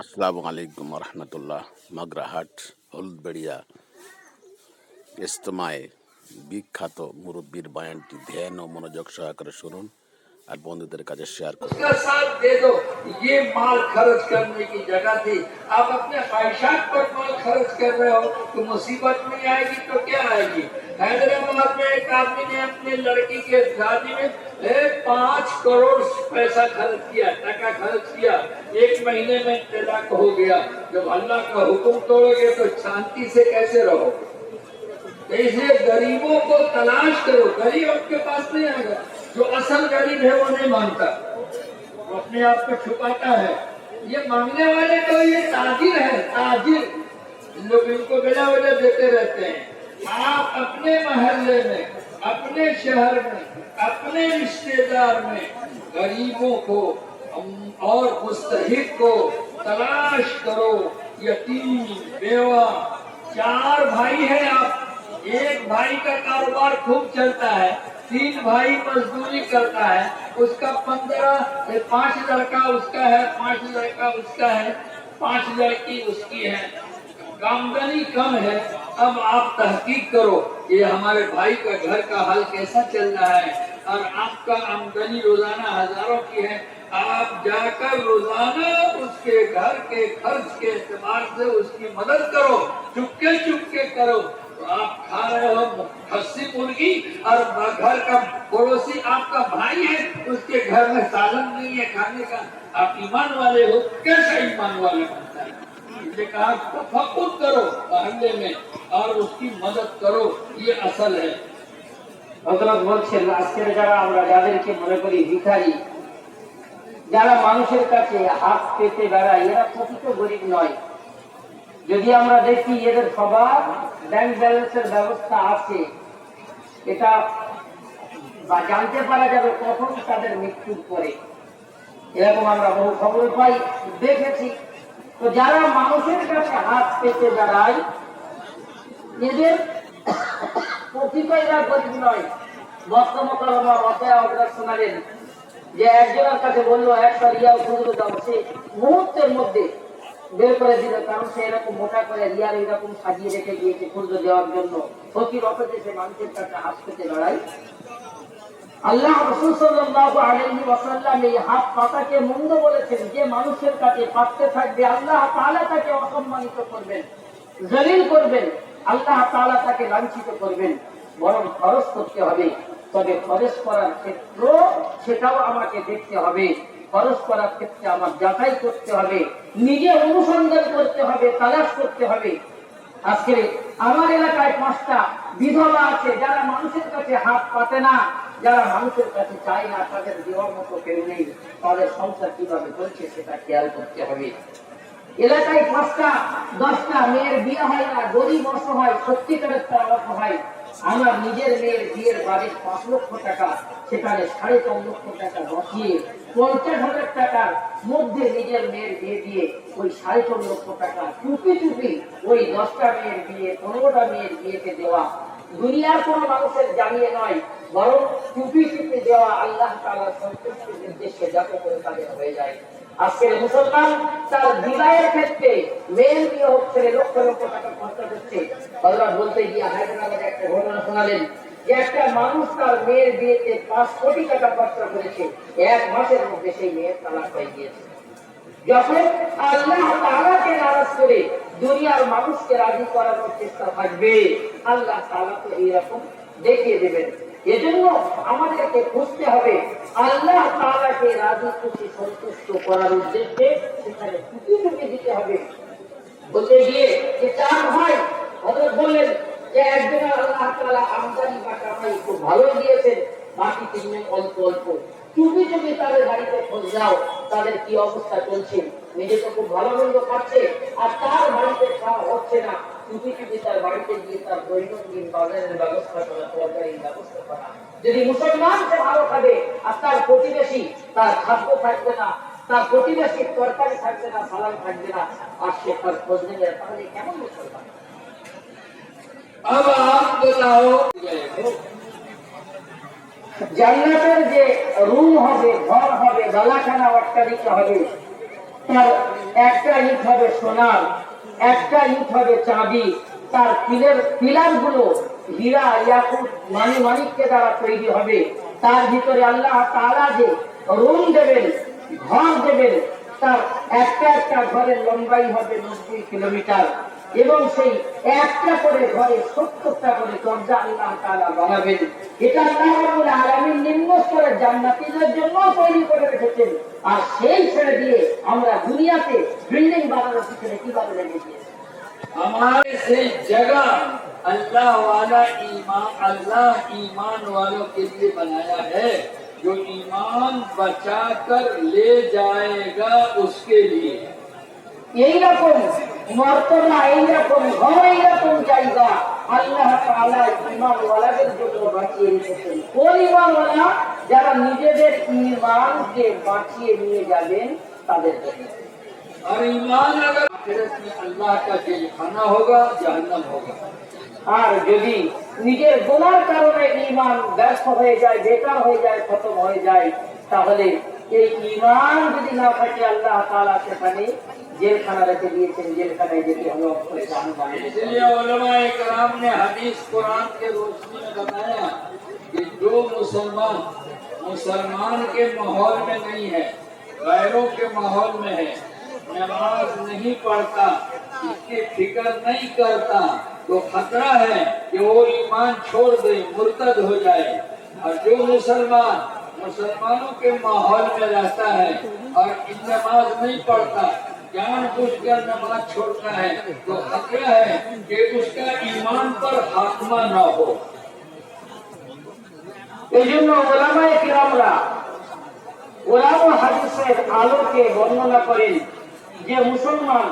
আসসালামু আলাইকুম রহমতুল্লাহ মাগরাহাট হলুদবেড়িয়া ইস্তমায় বিখ্যাত মুরব্বীর বয়ানটি ধ্যান ও মনোযোগ সহকারে শুনুন আর বন্ধুদের কাছে শেয়ার করুন उसका साथ दे दो ये माल खर्च करने की जगह थी आप अपने ख्वाहिशात पर माल खर्च कर रहे हो तो मुसीबत नहीं आएगी तो क्या आएगी حیدرآباد میں ایک آدمی نے اپنی لڑکی کے شادی میں پانچ کروڑ پیسہ خرچ کیا، ٹکا خرچ کیا۔ ایک مہینے میں طلاق ہو گیا۔ جب اللہ کا حکم توڑو گے تو شانتی سے کیسے رہو؟ اس لیے غریبوں کو تلاش کرو۔ غریب آپ کے پاس نہیں آئے گا۔ جو اصل غریب ہے وہ نہیں مانگتا وہ اپنے آپ کو چھپاتا ہے۔ یہ مانگنے والے تو یہ تاجر ہے تاجر۔ لوگ ان کو بلا وجہ دیتے رہتے ہیں۔ آپ اپنے محلے میں، اپنے شہر میں، اپنے رشتے دار میں غریبوں کو اور مستحق کو تلاش کرو، یتیم، بیوہ، چار بھائی ہیں آپ۔ ایک بھائی کا کاروبار خوب چلتا ہے، تین بھائی مزدوری کرتا ہے، اس کا پندرہ پانچ لڑکا اس کا ہے، پانچ لڑکا اس کا ہے، پانچ لڑکی اس کی ہے۔ آمدنی کم ہے۔ اب آپ تحقیق کرو کہ ہمارے بھائی کا گھر کا حال کیسا چل رہا ہے اور آپ کا آمدنی روزانہ ہزاروں کی ہے۔ آپ جا کر روزانہ اس کے گھر کے خرچ کے اعتبار سے اس کی مدد کرو، چپکے چپکے کرو۔ آپ کھا رہے ہو کھسی مرغی، اور گھر کا پڑوسی آپ کا بھائی ہے، اس کے گھر میں سالن نہیں ہے کھانے کا۔ آپ ایمان والے ہو، کیسا ایمان والے بنتا ہے؟ इसलिए कहा तफक्कुर करो मोहल्ले में और उसकी मदद करो ये असल है হজরত বলছেন আজকের যারা আমরা যাদেরকে মনে করি ভিখারি যারা মানুষের কাছে হাত পেতে বেড়ায় এরা প্রকৃত গরিব নয় যদি আমরা দেখি এদের সবার ব্যাংক ব্যালেন্সের ব্যবস্থা আছে এটা বা জানতে পারা যাবে কখন তাদের মৃত্যুর পরে এরকম আমরা বহু খবর পাই দেখেছি তো যারা মানুষের কাছে হাত পেতে বেড়ায়, এদের প্রতিটাইরা গরিব নয়। অগ্রাস শোনালেন যে একজনের কাছে বলল, একটা রিয়াল খুচরো দাও। সে মুহূর্তের মধ্যে বের করে দিল, কারণ সে এরকম মোটা করে রিয়াল এরকম সাজিয়ে রেখে গিয়েছে খুচরো দেওয়ার জন্য। ফকির সে মানুষের কাছে হাত পেতে লড়াই আল্লাহ রসুল এই হাত পাতাকে মন্দ বলেছেন, যে মানুষের কাছে পাততে থাকবে, আল্লাহ তাকে অসম্মানিত করবেন, জলিল করবেন, আল্লাহ তাকে লাঞ্ছিত করবেন, বরং খরচ করতে হবে। তবে খরচ করার ক্ষেত্র সেটাও আমাকে দেখতে হবে। খরচ করার ক্ষেত্রে আমার যাচাই করতে হবে, নিজে অনুসন্ধান করতে হবে, তালাশ করতে হবে। আজকে আমার এলাকায় পাঁচটা বিধবা আছে, যারা মানুষের কাছে হাত পাতে না। যারা মানুষের কাছে চায় না, তাদের দেওয়ার মতো কেউ নেই। তাদের সংসার কীভাবে চলছে সেটা খেয়াল করতে হবে। এলাকায় পাঁচটা, দশটা মেয়ের বিয়ে হয় না, গরিব অসহায়, সত্যিকারের তারা অসহায়। আমার নিজের মেয়ের বিয়ের বাড়ির পাঁচ লক্ষ টাকা, সেখানে সাড়ে চার লক্ষ টাকা বসিয়ে পঞ্চাশ হাজার টাকার মধ্যে নিজের মেয়ের বিয়ে দিয়ে ওই সাড়ে চার লক্ষ টাকা চুপি চুপি ওই দশটা মেয়ের বিয়ে, পনেরোটা মেয়ের বিয়েতে দেওয়া দুনিয়ার কোনো মানুষের জানিয়ে নয়, বরং চুপি চুপি দেওয়া আল্লাহ তাআলার সন্তুষ্টির নির্দেশে যাতে করে তাদের হয়ে যায়। আজকের মুসলমান তার বিবাহের ক্ষেত্রে মেয়ের বিয়ে হচ্ছে, লক্ষ লক্ষ টাকা খরচা করছে। হজরত বলতে গিয়ে হায়দ্রাবাদে একটা ঘটনা শোনালেন যে একটা মানুষ তার মেয়ের বিয়েতে পাঁচ কোটি টাকা খরচা করেছে, এক মাসের মধ্যে সেই মেয়ের তালাক হয়ে গিয়েছে। যখন আল্লাহ তাআলাকে নারাজ করে দুনিয়ার মানুষকে রাজি করানোর চেষ্টা থাকবে, আল্লাহ তাআলা তো এইরকম দেখিয়ে দেবেন। এজন্য আমাদেরকে খুঁজতে হবে, আল্লাহ তাআলাকে রাজি, খুশি, সন্তুষ্ট করার উদ্দেশ্যে সেখানে টুকি টুকি দিতে হবে। বলতে গিয়ে যে চার ভাই হযরত বললেন যে একজন আল্লাহ তালা আমদানি বা কামাই খুব ভালো দিয়েছেন, বাকি তিনজন অল্প অল্প। চুপি চুপি তাদের গাড়িতে খোঁজ যাও তাদের কি অবস্থা চলছে নিজে তো খুব ভালো মন্দ পাচ্ছে আর তার বাড়িতে খাওয়া হচ্ছে না চুপি চুপি তার বাড়িতে গিয়ে তার দৈনন্দিন বাজারের ব্যবস্থা করা তরকারির ব্যবস্থা করা যদি মুসলমান সে ভালো খাবে আর তার প্রতিবেশী তার খাদ্য থাকবে না তার প্রতিবেশীর তরকারি থাকবে না সালাম থাকবে না আর সে তার খোঁজ নেবে তাহলে কেমন মুসলমান अब आप बताओ জান্নাতের যে রুম হবে, ঘর হবে বালাখানা অট্টালিকা হবে, তার একটা ইট হবে সোনার, একটা ইট হবে চাঁদি তার পিলের পিলারগুলো হীরা ইয়াকুত মানি মানিককে দ্বারা তৈরি হবে। তার ভিতরে আল্লাহ তাআলা যে রুম দেবেন, ঘর দেবেন, তার একটা একটা ঘরের লম্বাই হবে নব্বই কিলোমিটার। ستر اللہ ہمارے اللہ ایمان والا کے لیے بنایا ہے جوان بچا کر لے جائے گا اس کے لیے এইরকম মর্তবা এইরকম ঘর এইরকম জায়গা আল্লাহ তাআলা ইমান ওয়ালাদের জন্য বাঁচিয়ে রেখেছেন কোন ইমান ওয়ালা যারা নিজেদের ইমানকে বাঁচিয়ে নিয়ে যাবেন তাদের জন্য और ईमान अगर आखिरत में अल्लाह का जेल खाना होगा जहन्नम होगा আর যদি নিজের গোনার কারণে ইমান ব্যর্থ হয়ে যায় বেকার হয়ে যায় খতম হয়ে যায় তাহলে এই ইমান যদি না থাকে আল্লাহ তাআলা সেখানে جیل خانہ رکھے لیے تھے جیل خانے جیسے ہم لوگ اس لیے علماء اکرام نے حدیث قرآن کے روشنی میں بتایا کہ جو مسلمان مسلمان کے ماحول میں نہیں ہے، غیروں کے ماحول میں ہے، نماز نہیں پڑھتا، اس کی فکر نہیں کرتا، تو خطرہ ہے کہ وہ ایمان چھوڑ دے، مرتد ہو جائے۔ اور جو مسلمان مسلمانوں کے ماحول میں رہتا ہے اور نماز نہیں پڑھتا जान बुझ कर नमाज छोड़ता है तो खतरा है कि उसका ईमान पर हाथमा न हो এই জন্য ওলামায়ে কিরামরা ওলামা হাদিসের আলোকে বর্ণনা করেন যে মুসলমান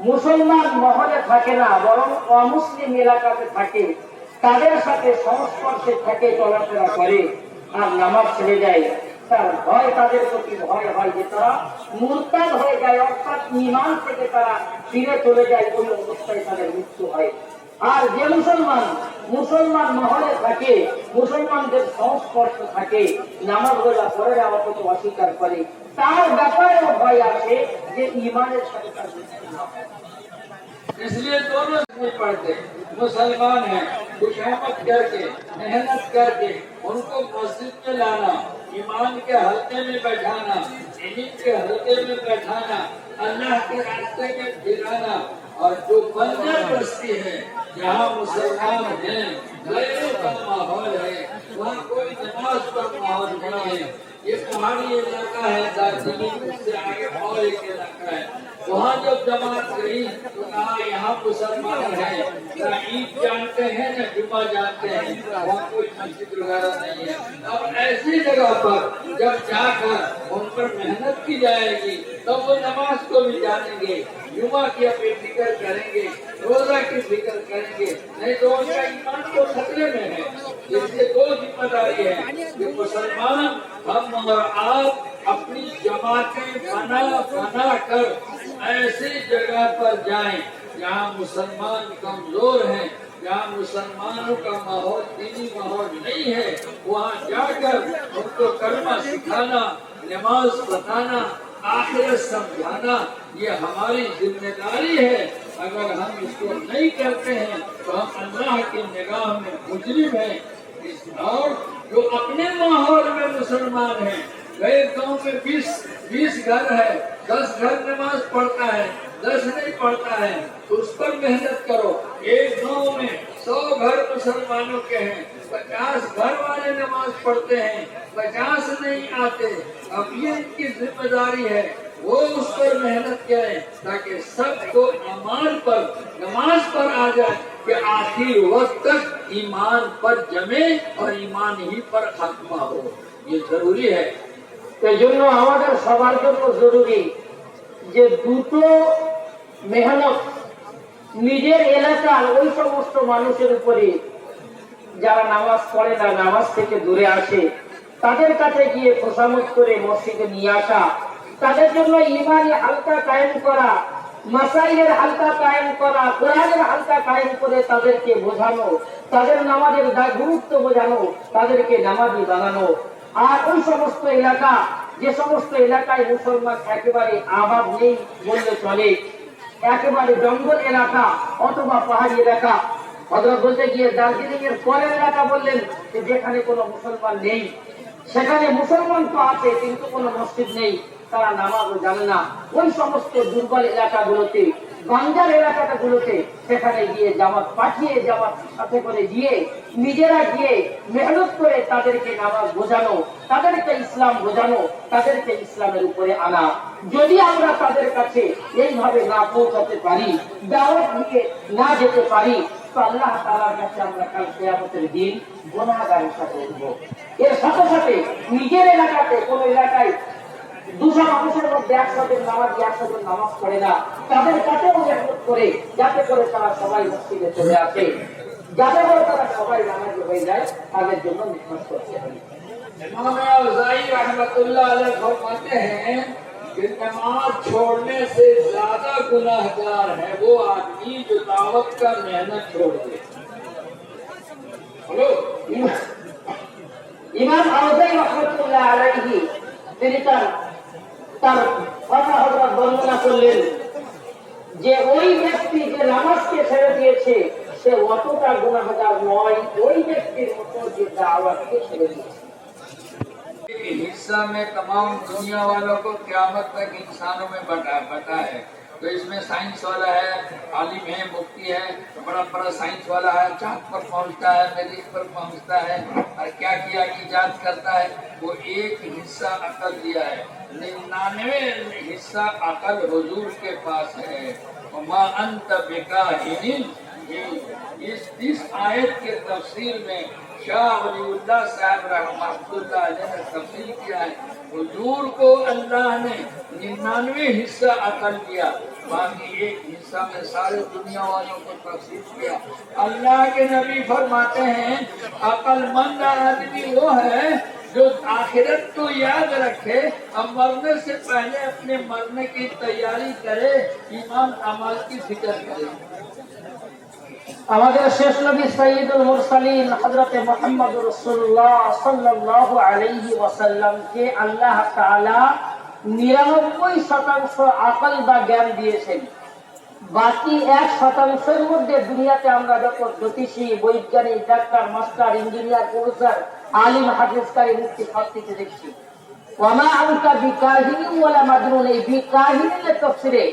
মুসলমান মহলে থাকে না বরং অমুসলিম এলাকাতে থাকে তাদের সাথে সংস্পর্শে থাকে চলাফেরা করে আর নামাজ ছেড়ে যায় তার ভয় তাদের প্রতি ভয় হয় যে তারা মুরতাদ হয়ে যায় অর্থাৎ ইমান থেকে তারা ফিরে চলে যায় ওই অবস্থায় তাদের মৃত্যু হয় আর যে মুসলমান মুসলমান মহলে থাকে মুসলমানদের সংস্পর্শ থাকে নামাজ গোলা পরে আপাতত অস্বীকার করে তার ব্যাপারেও ভয় আছে যে ইমানের সাথে তার মৃত্যু ایمان کے حلقے میں بیٹھانا دین کے حلقے میں بیٹھانا، اللہ کے راستے میں پھرانا اور جو بندر بستی ہے جہاں مسلمان ہیں غیروں کا ماحول ہے، وہاں کوئی نماز کا ماحول نہیں ہے۔ یہ پہاڑی علاقہ ہے دارجلنگ اس سے آگے اور ایک علاقہ ہے۔ وہاں جب جماعت گئی، تو کہا، یہاں مسلمان ہے نہ عید جانتے ہیں، نہ جمعہ جانتے ہیں۔ وہاں کوئی مسجد وغیرہ نہیں ہے۔ اب ایسی جگہ پر جب جا کر ان پر محنت کی جائے گی، تب وہ نماز کو بھی جانیں گے۔ جمعہ کی اپنی فکر کریں گے، روزہ کی فکر کریں گے۔ نہیں تو ان کا ایمان کو خطرے میں ہے۔ اس لیے دو ذمہ داری ہے کہ مسلمان، ہم اور آپ اپنی جماعتیں بنا بنا کر ایسی جگہ پر جائیں جہاں مسلمان کمزور ہیں، جہاں مسلمانوں کا ماحول دینی ماحول نہیں ہے، وہاں جا کر ان کو کرما سکھانا، نماز بتانا آخر سمجھانا، یہ ہماری ذمہ داری ہے۔ اگر ہم اس کو نہیں کرتے ہیں تو ہم اللہ کی نگاہ میں مجرم ہیں۔ اس اور جو اپنے ماحول میں مسلمان ہیں کئی گاؤں میں بیس بیس گھر ہے دس گھر نماز پڑھتا ہے، دس نہیں پڑھتا ہے۔ تو اس پر محنت کرو۔ ایک گاؤں میں سو گھر مسلمانوں کے ہیں، پچاس گھر والے نماز پڑھتے ہیں، پچاس نہیں آتے۔ اب یہ ان کی ذمہ داری ہے، وہ اس پر محنت کرے تاکہ سب کو امان پر، نماز پر آ جائے کہ آخر وقت تک ایمان پر جمے اور ایمان ہی پر ختمہ ہو۔ یہ ضروری ہے۔ এই জন্য আমাদের সবার জন্য জরুরি যে দুটো মেহনত নিজের এলাকার ওই সমস্ত মানুষের উপরে যারা নামাজ পড়ে না, নামাজ থেকে দূরে আসে, তাদের কাছে গিয়ে খোসামত করে মসজিদে নিয়ে আসা, তাদের জন্য ইমানি হালকা কায়েম করা, মাসাইলের হালকা কায়েম করা, কোরআনের হালকা কায়েম করে তাদেরকে বোঝানো, তাদের নামাজের গুরুত্ব বোঝানো, তাদেরকে নামাজি বানানো। আর ওই সমস্ত এলাকা, যে সমস্ত এলাকায় মুসলমান একেবারে আবাদ নেই বললে চলে। একেবারে জঙ্গল এলাকা অথবা পাহাড়ি এলাকা। হজরত বলতে গিয়ে দার্জিলিং এর পরের এলাকা বললেন যে যেখানে কোনো মুসলমান নেই। সেখানে মুসলমান তো আছে, কিন্তু কোনো মসজিদ নেই। তারা নামাজও জানে না। ওই সমস্ত দুর্বল এলাকাগুলোতে বাঞ্জার এলাকাগুলোতে সেখানে গিয়ে জামাত পাঠিয়ে, জামাত সাথে করে গিয়ে নিজেরা গিয়ে মেহনত করে তাদেরকে নামাজ বোঝানো, তাদেরকে ইসলাম বোঝানো, তাদেরকে ইসলামের উপরে আনা। যদি আমরা তাদের কাছে এইভাবে না পৌঁছাতে পারি, দাওয়াত নিয়ে না যেতে পারি, তো আল্লাহ তাআলার কাছে আমরা কাল কিয়ামতের দিন গুনাহগার হিসাবে উঠবো। এর সাথে সাথে নিজের এলাকাতে কোন এলাকায় দুশো মানুষের মধ্যে একসাথে নামাজ একসাথে নামাজ পড়ে না তাদের কাছেও মেহনত করে যাতে করে তারা সবাই মসজিদে চলে আসে যাতে করে তারা সবাই নামাজ হয়ে যায় তাদের জন্য নিঃশ্বাস করতে হবে इमाम औज़ाई रहमतुल्लाह अलैह फरमाते हैं कि नमाज छोड़ने से ज्यादा गुनाहगार है वो आदमी जो दावत का मेहनत छोड़ दे बोलो ইমাম আউজাই রহমতুল্লাহ আলাইহি তিনি তার তার কথা হজরত বর্ণনা করলেন যে ওই ব্যক্তি যে নামাজকে ছেড়ে দিয়েছে সে অতটা গুণাহাজার নয় ওই ব্যক্তির মতো যে দাওয়াতকে ছেড়ে দিয়েছে حصہ میں تمام دنیا والوں کو قیامت تک انسانوں میں بٹا ہے تو اس میں سائنس والا ہے، عالم ہے، مفتی ہے، بڑا بڑا سائنس والا ہے، چاند پر پہنچتا ہے مریخ پر پہنچتا ہے، اور کیا کیا کی جانچ کرتا ہے؟ وہ ایک حصہ عقل دیا ہے۔ ننانوے حصہ عقل حضور کے پاس ہے۔ وما انت بکاہن اس آیت کے تفسیر میں شاہ ولی اللہ صاحب رحمت اللہ علیہ نے تفصیل کیا ہے۔ حضور کو اللہ نے ننانوے حصہ عقل دیا باقی ایک حصہ میں سارے دنیا والوں کو تقسیم کیا۔ اللہ کے نبی فرماتے ہیں، عقل مند آدمی وہ ہے جو آخرت کو یاد رکھے اور مرنے سے پہلے اپنے مرنے کی تیاری کرے، ایمان عمل کی فکر کرے۔ আমাদের শেষ নবী সৈয়দুল মুরসালিন মুহাম্মদ রাসূলুল্লাহ সাল্লাল্লাহু আলাইহি ওয়াসাল্লামকে আল্লাহ তাআলা 99 শতাংশ আকল বা জ্ঞান দিয়েছেন। বাকি এক শতাংশের মধ্যে দুনিয়াতে আমরা যত জ্যোতিষী, বৈজ্ঞানিক, ডাক্তার, মাস্টার, ইঞ্জিনিয়ার, প্রফেসর, আলিম, হাফিজকারী মুক্তি সব কিছু দেখছি। ওয়ামা আনকা বিকাহিনী ওয়ালা মাজনুন এই বিকাহিনীর তাফসিরে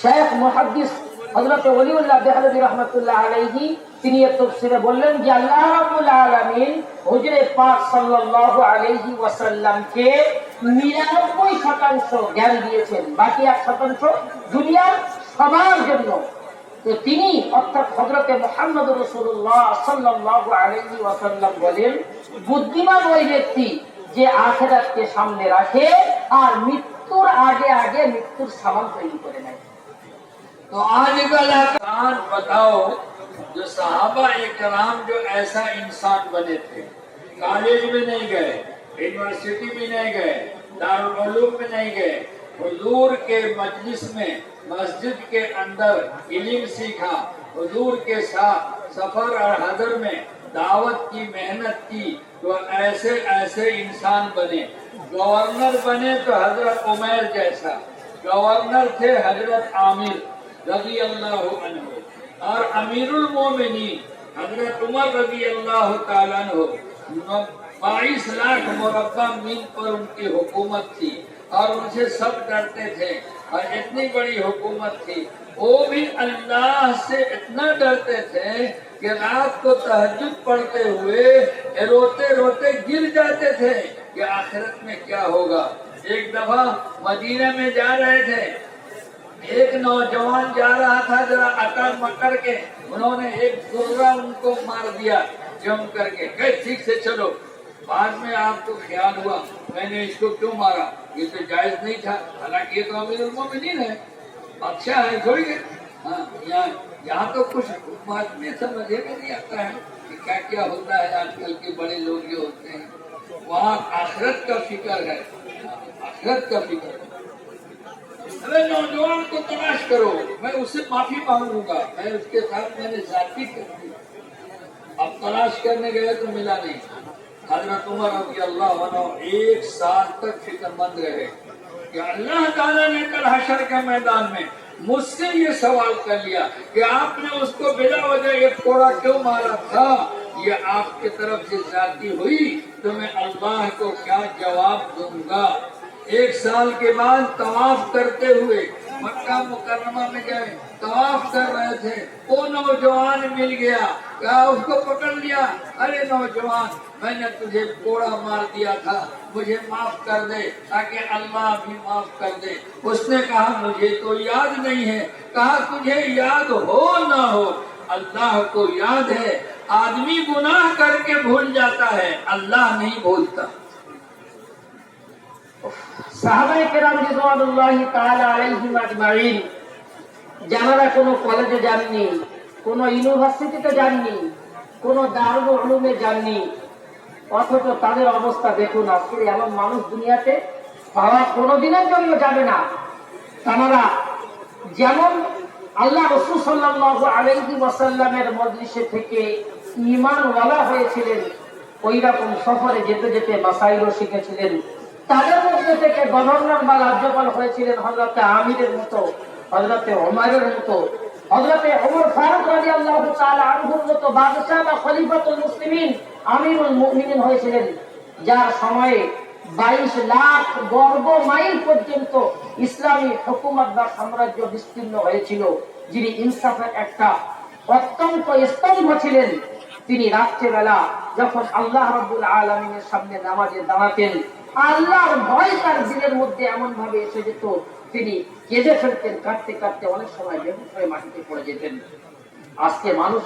শেখ মুহাদ্দিস হযরত ওলিউল্লাহ দেহলভী রহমাতুল্লাহ আলাইহি, তিনি এর তাফসিরে বললেন যে আল্লাহ রাব্বুল আলামিন হুজুরে পাক সাল্লাল্লাহু আলাইহি ওয়াসাল্লামকে 99 শতাংশ জ্ঞান দিয়েছেন। বাকি এক শতাংশ দুনিয়ার সবার জন্য। তো তিনি অর্থাৎ হজরতে মোহাম্মদ রসুল্লাহ সাল্লাল্লাহু আলাইহি ওয়াসাল্লাম বলেন, বুদ্ধিমান ওই ব্যক্তি যে আখেরাতকে সামনে রাখে আর মৃত্যুর আগে আগে মৃত্যুর সামান তৈরি করে নেয়। تو آج کل اکان بتاؤ، جو صحابہ اکرام جو ایسا انسان بنے تھے، کالج میں نہیں گئے، یونیورسٹی میں نہیں گئے، دارالعلوم میں نہیں گئے، حضور کے مجلس میں مسجد کے اندر علم سیکھا، حضور کے ساتھ سفر اور حضر میں دعوت کی، محنت کی، تو ایسے ایسے انسان بنے۔ گورنر بنے تو حضرت عمیر جیسا، گورنر تھے حضرت عامر۔ رضی اللہ عنہ. اور امیر المومنین حضرت عمر رضی اللہ تعالیٰ عنہ بائیس لاکھ مربع مین پر ان کی حکومت تھی اور ان سے سب ڈرتے تھے اور اتنی بڑی حکومت تھی۔ وہ بھی اللہ سے اتنا ڈرتے تھے کہ رات کو تحجد پڑھتے ہوئے روتے روتے گر جاتے تھے کہ آخرت میں کیا ہوگا۔ ایک دفعہ مدینہ میں جا رہے تھے۔ ایک نوجوان جا رہا تھا ذرا اکڑ مکڑ کے۔ انہوں نے ایک گرا ان کو مار دیا جم کر کے۔ کہ ٹھیک سے چلو۔ بعد میں آپ کو خیال ہوا، میں نے اس کو کیوں مارا؟ یہ تو جائز نہیں تھا۔ حالانکہ یہ تو امیر المومنین ہے بادشاہ ہے تھوڑی ہے ہاں یہاں یہاں تو کچھ حکومت میں سمجھے میں نہیں آتا ہے کہ کیا کیا ہوتا ہے۔ آج کل کے بڑے لوگ یہ ہوتے ہیں۔ وہاں آخرت کا فکر ہے۔ آخرت کا فکر۔ کو تلاش کرو۔ میں اسے سے معافی مانگوں گا۔ میں اس کے ساتھ میں نے ذاتی کی اب تلاش کرنے گئے تو ملا نہیں۔ حضرت عمر رضی اللہ عنہ ایک سال تک فکر مند رہے۔ کہ اللہ تعالیٰ نے کل حشر کے میدان میں مجھ سے یہ سوال کر لیا کہ آپ نے اس کو بلا وجہ یہ کوڑا کیوں مارا تھا؟ یہ آپ کی طرف سے ذاتی ہوئی تو میں اللہ کو کیا جواب دوں گا؟ ایک سال کے بعد طواف کرتے ہوئے مکہ مکرمہ میں گئے، طواف کر رہے تھے۔ وہ نوجوان مل گیا۔ کہا، اس کو پکڑ لیا۔ ارے نوجوان، میں نے تجھے کوڑا مار دیا تھا۔ مجھے معاف کر دے، تاکہ اللہ بھی معاف کر دے۔ اس نے کہا، مجھے تو یاد نہیں ہے۔ کہا، تجھے یاد ہو نہ ہو، اللہ کو یاد ہے۔ آدمی گناہ کر کے بھول جاتا ہے، اللہ نہیں بھولتا۔ যারা কোনো কলেজে যাননি, কোনো ইউনিভার্সিটিতে যাননি, কোনো দারুল উলুমে যাননি, অথচ তাদের অবস্থা দেখুন আজকে এমন মানুষ দুনিয়াতে পাওয়া কোনোদিনের জন্য যাবে না। তারা যেমন আল্লাহ রসুল সাল্লাল্লাহু আলাইহি ওয়াসাল্লামের মজলিসে থেকে ঈমান ওয়ালা হয়েছিলেন ওই রকম সফরে যেতে যেতে মাসাইলও শিখেছিলেন। তাদের মধ্যে থেকে গভর্নর বা রাজ্যপাল হয়েছিলেন হজরতে আমিরের মতো হজরতে ওমারের মতো। হজরতে ওমর ফারুক রাজি আল্লাহ আনহুর মতো বাদশাহ বা খলিফাতুল মুসলিমিন আমিরুল মুমিনিন হয়েছিলেন, যার সময়ে বাইশ লাখ বর্গ মাইল পর্যন্ত ইসলামী হুকুমত বা সাম্রাজ্য বিস্তীর্ণ হয়েছিল। যিনি ইনসাফের একটা অত্যন্ত স্তম্ভ ছিলেন। তিনি রাত্রেবেলা যখন আল্লাহ রব্বুল আলমিনের সামনে নামাজে দাঁড়াতেন আল্লাহর ভয় তার দিলের মধ্যে এমন ভাবে এসে যেত, তিনি কেঁদে ফেলতেন, কাটতে কাটতে অনেক সময় বেহুশ হয়ে মাটিতে পড়ে যেতেন। আজকে মানুষ